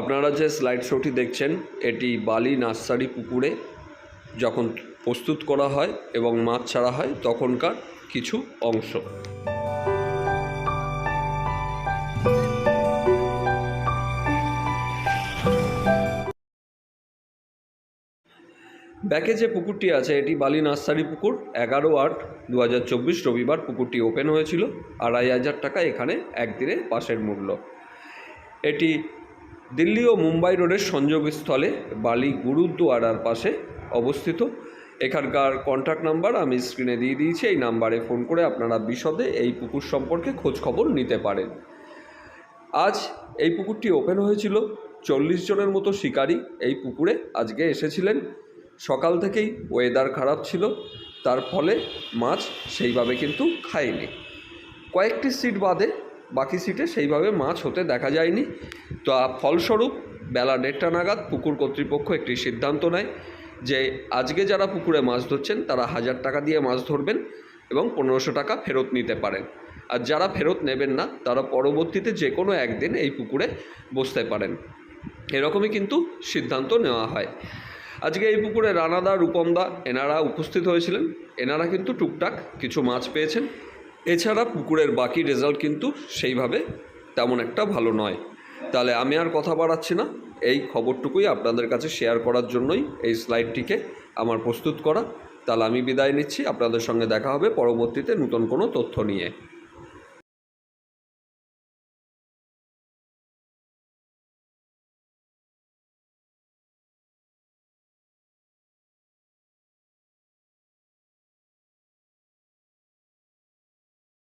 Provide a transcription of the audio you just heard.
আপনারা যে স্লাইড শোটি দেখছেন, এটি বালি নার্সারি পুকুরে যখন প্রস্তুত করা হয় এবং মাছ ছাড়া হয়, তখনকার কিছু অংশ। ব্যাকে যে পুকুরটি আছে, এটি বালি নার্সারি পুকুর, এগারো আট দু রবিবার পুকুরটি ওপেন হয়েছিল। আড়াই হাজার টাকা এখানে একদিনে পাশের মূল্য। এটি দিল্লি ও মুম্বাই রোডের সংযোগস্থলে বালি গুরুদ্বারার পাশে অবস্থিত। এখানকার কন্ট্যাক্ট নাম্বার আমি স্ক্রিনে দিয়ে দিয়েছি, এই নাম্বারে ফোন করে আপনারা বিশদে এই পুকুর সম্পর্কে খোঁজ খবর নিতে পারেন। আজ এই পুকুরটি ওপেন হয়েছিল। চল্লিশ জনের মতো শিকারী এই পুকুরে আজকে এসেছিলেন। সকাল থেকেই ওয়েদার খারাপ ছিল, তার ফলে মাছ সেইভাবে কিন্তু খায়নি। কয়েকটি সিট বাদে বাকি সিটে সেইভাবে মাছ হতে দেখা যায়নি। তো ফলস্বরূপ বেলা দেড়টা নাগাদ পুকুর কর্তৃপক্ষ একটি সিদ্ধান্ত নেয় যে আজকে যারা পুকুরে মাছ ধরছেন, তারা হাজার টাকা দিয়ে মাছ ধরবেন এবং পনেরোশো টাকা ফেরত নিতে পারেন। আর যারা ফেরত নেবেন না, তারা পরবর্তীতে যে কোনো একদিন এই পুকুরে বসতে পারেন। এরকমই কিন্তু সিদ্ধান্ত নেওয়া হয়। আজকে এই পুকুরে রানাদা, রূপমদা এনারা উপস্থিত হয়েছিলেন। এনারা কিন্তু টুকটাক কিছু মাছ পেয়েছেন। এছাড়া পুকুরের বাকি রেজাল্ট কিন্তু সেইভাবে তেমন একটা ভালো নয়। তাহলে আমি আর কথা বাড়াচ্ছি না। এই খবরটুকুই আপনাদের কাছে শেয়ার করার জন্যই এই স্লাইডটিকে আমার প্রস্তুত করা। তাহলে আমি বিদায় নিচ্ছি। আপনাদের সঙ্গে দেখা হবে পরবর্তীতে নতুন কোনো তথ্য নিয়ে।